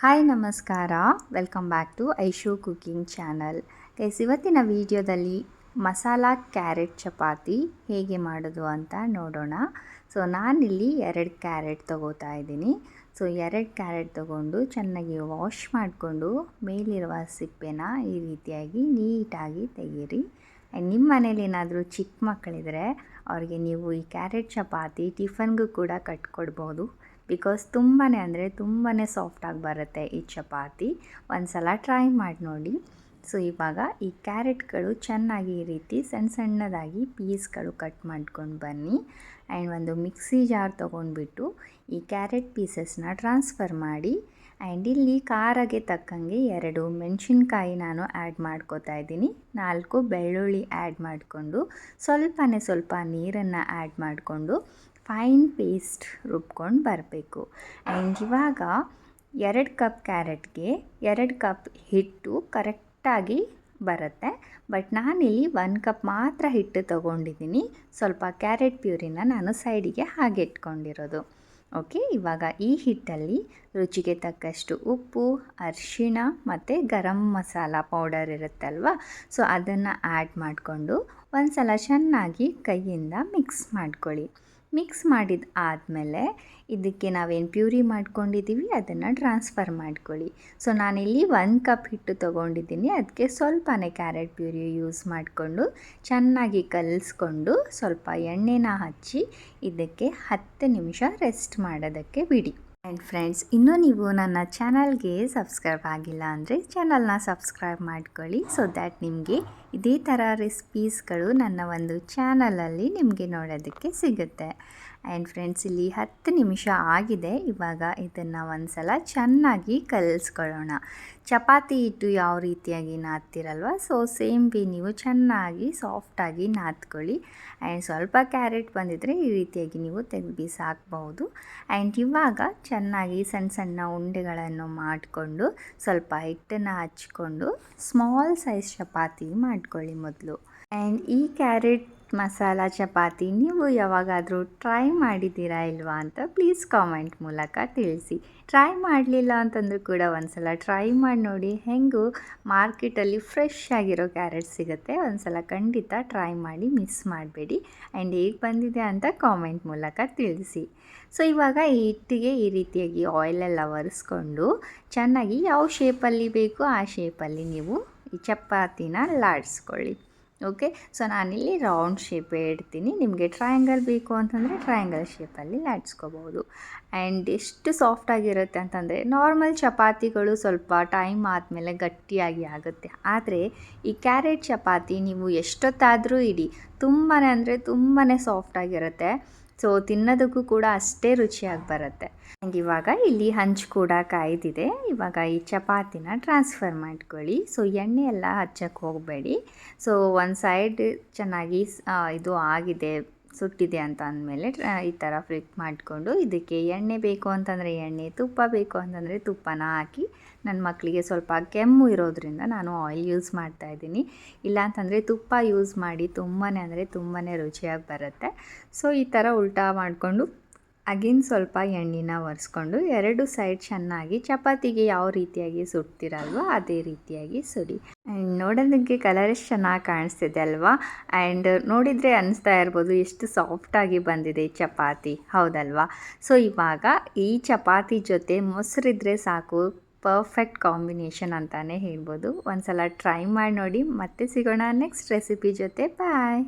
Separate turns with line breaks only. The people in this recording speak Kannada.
ಹಾಯ್ ನಮಸ್ಕಾರ. Welcome back to Aishu cooking channel guys ಇವತ್ತಿನ ವಿಡಿಯೋದಲ್ಲಿ ಮಸಾಲ ಕ್ಯಾರೆಟ್ ಚಪಾತಿ ಹೇಗೆ ಮಾಡೋದು ಅಂತ ನೋಡೋಣ. ಸೊ ನಾನಿಲ್ಲಿ ಎರಡು ಕ್ಯಾರೆಟ್ ತೊಗೋತಾ ಇದ್ದೀನಿ. ಸೊ ಎರಡು ಕ್ಯಾರೆಟ್ ತೊಗೊಂಡು ಚೆನ್ನಾಗಿ ವಾಶ್ ಮಾಡಿಕೊಂಡು ಮೇಲಿರುವ ಸಿಪ್ಪೆನ ಈ ರೀತಿಯಾಗಿ ನೀಟಾಗಿ ತೆಗೀರಿ. ನಿಮ್ಮ ಮನೇಲಿ ಏನಾದರೂ ಚಿಕ್ಕ ಮಕ್ಕಳಿದ್ರೆ ಅವ್ರಿಗೆ ನೀವು ಈ ಕ್ಯಾರೆಟ್ ಚಪಾತಿ ಟಿಫನ್ಗೂ ಕೂಡ ಕಟ್ಕೊಡ್ಬೋದು. ಬಿಕಾಸ್ ತುಂಬಾ ಅಂದರೆ ತುಂಬಾ ಸಾಫ್ಟಾಗಿ ಬರುತ್ತೆ ಈ ಚಪಾತಿ. ಒಂದು ಸಲ ಟ್ರೈ ಮಾಡಿ ನೋಡಿ. ಸೊ ಇವಾಗ ಈ ಕ್ಯಾರೆಟ್ಗಳು ಚೆನ್ನಾಗಿ ಈ ರೀತಿ ಸಣ್ಣ ಸಣ್ಣದಾಗಿ ಪೀಸ್ಗಳು ಕಟ್ ಮಾಡ್ಕೊಂಡು ಬನ್ನಿ. ಆ್ಯಂಡ್ ಒಂದು ಮಿಕ್ಸಿ ಜಾರ್ ತೊಗೊಂಡ್ಬಿಟ್ಟು ಈ ಕ್ಯಾರೆಟ್ ಪೀಸಸ್ನ ಟ್ರಾನ್ಸ್ಫರ್ ಮಾಡಿ. ಆ್ಯಂಡ್ ಇಲ್ಲಿ ಖಾರಗೆ ತಕ್ಕಂಗೆ ಎರಡು ಮೆಣಸಿನ್ಕಾಯಿ ನಾನು ಆ್ಯಡ್ ಮಾಡ್ಕೋತಾ ಇದ್ದೀನಿ. ನಾಲ್ಕು ಬೆಳ್ಳುಳ್ಳಿ ಆ್ಯಡ್ ಮಾಡಿಕೊಂಡು, ಸ್ವಲ್ಪನೇ ಸ್ವಲ್ಪ ನೀರನ್ನು ಆ್ಯಡ್ ಮಾಡಿಕೊಂಡು ಫೈನ್ ಪೇಸ್ಟ್ ರುಬ್ಕೊಂಡು ಬರಬೇಕು. ಆ್ಯಂಡ್ ಇವಾಗ ಎರಡು ಕಪ್ ಕ್ಯಾರೆಟ್ಗೆ ಎರಡು ಕಪ್ ಹಿಟ್ಟು ಕರೆಕ್ಟಾಗಿ ಬರುತ್ತೆ. ಬಟ್ ನಾನಿಲ್ಲಿ ಒನ್ ಕಪ್ ಮಾತ್ರ ಹಿಟ್ಟು ತೊಗೊಂಡಿದ್ದೀನಿ. ಸ್ವಲ್ಪ ಕ್ಯಾರೆಟ್ ಪ್ಯೂರಿನ ನಾನು ಸೈಡಿಗೆ ಹಾಗೆ ಇಟ್ಕೊಂಡಿರೋದು. ಓಕೆ ಇವಾಗ ಈ ಹಿಟ್ಟಲ್ಲಿ ರುಚಿಗೆ ತಕ್ಕಷ್ಟು ಉಪ್ಪು, ಅರಿಶಿಣ ಮತ್ತು ಗರಂ ಮಸಾಲ ಪೌಡರ್ ಇರುತ್ತಲ್ವ? ಸೊ ಅದನ್ನು ಆ್ಯಡ್ ಮಾಡಿಕೊಂಡು ಒಂದು ಸಲ ಚೆನ್ನಾಗಿ ಕೈಯಿಂದ ಮಿಕ್ಸ್ ಮಾಡ್ಕೊಳ್ಳಿ. ಮಿಕ್ಸ್ ಮಾಡಿದ ಆದಮೇಲೆ ಇದಕ್ಕೆ ನಾವೇನು ಪ್ಯೂರಿ ಮಾಡ್ಕೊಂಡಿದ್ದೀವಿ ಅದನ್ನು ಟ್ರಾನ್ಸ್ಫರ್ ಮಾಡ್ಕೊಳ್ಳಿ. ಸೊ, ನಾನಿಲ್ಲಿ ಒಂದು ಕಪ್ ಹಿಟ್ಟು ತೊಗೊಂಡಿದ್ದೀನಿ. ಅದಕ್ಕೆ ಸ್ವಲ್ಪನೇ ಕ್ಯಾರೆಟ್ ಪ್ಯೂರಿ ಯೂಸ್ ಮಾಡಿಕೊಂಡು ಚೆನ್ನಾಗಿ ಕಲಿಸ್ಕೊಂಡು ಸ್ವಲ್ಪ ಎಣ್ಣೆನ ಹಚ್ಚಿ ಇದಕ್ಕೆ ಹತ್ತು ನಿಮಿಷ ರೆಸ್ಟ್ ಮಾಡೋದಕ್ಕೆ ಬಿಡಿ. ಆ್ಯಂಡ್ ಫ್ರೆಂಡ್ಸ್, ಇನ್ನೂ ನೀವು ನನ್ನ ಚಾನಲ್ಗೆ ಸಬ್ಸ್ಕ್ರೈಬ್ ಆಗಿಲ್ಲ ಅಂದರೆ ಚಾನಲ್ನ ಸಬ್ಸ್ಕ್ರೈಬ್ ಮಾಡ್ಕೊಳ್ಳಿ. ಸೊ ದ್ಯಾಟ್ ನಿಮಗೆ ಇದೇ ಥರ ರೆಸಿಪೀಸ್ಗಳು ನನ್ನ ಒಂದು ಚಾನಲಲ್ಲಿ ನಿಮಗೆ ನೋಡೋದಕ್ಕೆ ಸಿಗುತ್ತೆ. ಆ್ಯಂಡ್ ಫ್ರೆಂಡ್ಸ್ ಇಲ್ಲಿ ಹತ್ತು ನಿಮಿಷ ಆಗಿದೆ. ಇವಾಗ ಇದನ್ನು ಒಂದು ಸಲ ಚೆನ್ನಾಗಿ ಕಲಿಸ್ಕೊಳ್ಳೋಣ. ಚಪಾತಿ ಹಿಟ್ಟು ಯಾವ ರೀತಿಯಾಗಿ ನಾದ್ತಿರಲ್ವ? ಸೊ ಸೇಮ್ ಬಿ ನೀವು ಚೆನ್ನಾಗಿ ಸಾಫ್ಟಾಗಿ ನಾದ್ಕೊಳ್ಳಿ. ಆ್ಯಂಡ್ ಸ್ವಲ್ಪ ಕ್ಯಾರೆಟ್ ಬಂದಿದ್ದರೆ ಈ ರೀತಿಯಾಗಿ ನೀವು ತೆಗೆದು ಬೀಸಾಕ್ಬಹುದು. ಆ್ಯಂಡ್ ಇವಾಗ ಚೆನ್ನಾಗಿ ಸಣ್ಣ ಸಣ್ಣ ಉಂಡೆಗಳನ್ನು ಮಾಡಿಕೊಂಡು ಸ್ವಲ್ಪ ಹಿಟ್ಟನ್ನು ಹಚ್ಕೊಂಡು ಸ್ಮಾಲ್ ಸೈಜ್ ಚಪಾತಿ ಮಾಡ್ಕೊಳ್ಳಿ ಮೊದಲು. ಆ್ಯಂಡ್ ಈ ಕ್ಯಾರೆಟ್ ಮಸಾಲ ಚಪಾತಿ, ನೀವು ಯಾವಾಗಾದರೂ ಟ್ರೈ ಮಾಡಿದ್ದೀರಾ ಇಲ್ವಾ ಅಂತ ಪ್ಲೀಸ್ ಕಾಮೆಂಟ್ ಮೂಲಕ ತಿಳಿಸಿ. ಟ್ರೈ ಮಾಡಲಿಲ್ಲ ಅಂತಂದರೂ ಕೂಡ ಒಂದು ಸಲ ಟ್ರೈ ಮಾಡಿ ನೋಡಿ ಹೆಂಗೂ ಮಾರ್ಕೆಟಲ್ಲಿ ಫ್ರೆಶ್ ಆಗಿರೋ ಕ್ಯಾರೆಟ್ ಸಿಗುತ್ತೆ ಒಂದು ಸಲ ಖಂಡಿತ ಟ್ರೈ ಮಾಡಿ ಮಿಸ್ ಮಾಡಬೇಡಿ. ಆ್ಯಂಡ್ ಹೇಗೆ ಬಂದಿದೆ ಅಂತ ಕಾಮೆಂಟ್ ಮೂಲಕ ತಿಳಿಸಿ. ಸೊ ಇವಾಗ ಈ ಹಿಟ್ಟಿಗೆ ಈ ರೀತಿಯಾಗಿ ಆಯಿಲೆಲ್ಲ ಒರೆಸ್ಕೊಂಡು ಚೆನ್ನಾಗಿ ಯಾವ ಶೇಪಲ್ಲಿ ಬೇಕೋ ಆ ಶೇಪಲ್ಲಿ ನೀವು ಈ ಚಪಾತಿನ ಲಾಡಿಸ್ಕೊಳ್ಳಿ. ಓಕೆ ಸೊ ನಾನಿಲ್ಲಿ ರೌಂಡ್ ಶೇಪೇ ಇಡ್ತೀನಿ. ನಿಮಗೆ ಟ್ರಯಾಂಗಲ್ ಬೇಕು ಅಂತಂದರೆ ಟ್ರಯಾಂಗಲ್ ಶೇಪಲ್ಲಿ ಲಾಡ್ಸ್ಕೋಬೋದು ಆ್ಯಂಡ್ ಎಷ್ಟು ಸಾಫ್ಟಾಗಿರುತ್ತೆ ಅಂತಂದರೆ ನಾರ್ಮಲ್ ಚಪಾತಿಗಳು ಸ್ವಲ್ಪ ಟೈಮ್ ಆದಮೇಲೆ ಗಟ್ಟಿಯಾಗಿ ಆಗುತ್ತೆ. ಆದರೆ, ಈ ಕ್ಯಾರೆಟ್ ಚಪಾತಿ ನೀವು ಎಷ್ಟೊತ್ತಾದರೂ ಇಡಿ ತುಂಬಾ ಅಂದರೆ ತುಂಬಾ ಸಾಫ್ಟಾಗಿರುತ್ತೆ ಸೊ ತಿನ್ನೋದಕ್ಕೂ ಕೂಡ ಅಷ್ಟೇ ರುಚಿಯಾಗಿ ಬರುತ್ತೆ. ನನಗೆ ಇವಾಗ ಇಲ್ಲಿ ಹಂಚು ಕೂಡ ಕಾಯ್ದಿದೆ. ಇವಾಗ ಈ ಚಪಾತಿನ ಟ್ರಾನ್ಸ್ಫರ್ ಮಾಡ್ಕೊಳ್ಳಿ. ಸೊ ಎಣ್ಣೆ ಎಲ್ಲ ಹಚ್ಚಕ್ಕೆ ಹೋಗಬೇಡಿ. ಸೊ ಒಂದು ಸೈಡ್ ಚೆನ್ನಾಗಿ ಇದು ಆಗಿದೆ. ಸುಟ್ಟಿದೆ ಅಂತ ಅಂದಮೇಲೆ ಈ ಥರ ಫ್ಲಿಪ್ ಮಾಡಿಕೊಂಡು ಇದಕ್ಕೆ ಎಣ್ಣೆ ಬೇಕು ಅಂತಂದರೆ ಎಣ್ಣೆ, ತುಪ್ಪ ಬೇಕು ಅಂತಂದರೆ ತುಪ್ಪನ ಹಾಕಿ ನನ್ನ ಮಕ್ಕಳಿಗೆ ಸ್ವಲ್ಪ ಕೆಮ್ಮು ಇರೋದ್ರಿಂದ ನಾನು ಆಯಿಲ್ ಯೂಸ್ ಮಾಡ್ತಾ ಇದ್ದೀನಿ. ಇಲ್ಲಾಂತಂದರೆ ತುಪ್ಪ ಯೂಸ್ ಮಾಡಿ ತುಂಬಾ ಅಂದರೆ ತುಂಬಾ ರುಚಿಯಾಗಿ ಬರುತ್ತೆ. ಸೊ ಈ ಥರ ಉಲ್ಟಾ ಮಾಡಿಕೊಂಡು ಅಗಿನ್ ಸ್ವಲ್ಪ ಎಣ್ಣೆನ ಒರೆಸ್ಕೊಂಡು ಎರಡು ಸೈಡ್ ಚೆನ್ನಾಗಿ ಚಪಾತಿಗೆ ಯಾವ ರೀತಿಯಾಗಿ ಸುಡ್ತಿರಲ್ವ ಅದೇ ರೀತಿಯಾಗಿ ಸುಡಿ. ಆ್ಯಂಡ್ ನೋಡೋದಕ್ಕೆ ಕಲರ್ ಎಷ್ಟು ಚೆನ್ನಾಗಿ ಕಾಣಿಸ್ತಿದೆ ಅಲ್ವಾ? ಆ್ಯಂಡ್ ನೋಡಿದರೆ ಅನಿಸ್ತಾ ಇರ್ಬೋದು ಎಷ್ಟು ಸಾಫ್ಟಾಗಿ ಬಂದಿದೆ ಚಪಾತಿ. ಹೌದಲ್ವಾ? ಸೊ, ಇವಾಗ ಈ ಚಪಾತಿ ಜೊತೆ ಮೊಸರಿದ್ರೆ ಸಾಕು ಪರ್ಫೆಕ್ಟ್ ಕಾಂಬಿನೇಷನ್ ಅಂತಲೇ ಹೇಳ್ಬೋದು. ಒಂದು ಸಲ ಟ್ರೈ ಮಾಡಿ ನೋಡಿ. ಮತ್ತೆ ಸಿಗೋಣ ನೆಕ್ಸ್ಟ್ ರೆಸಿಪಿ ಜೊತೆ. ಬಾಯ್!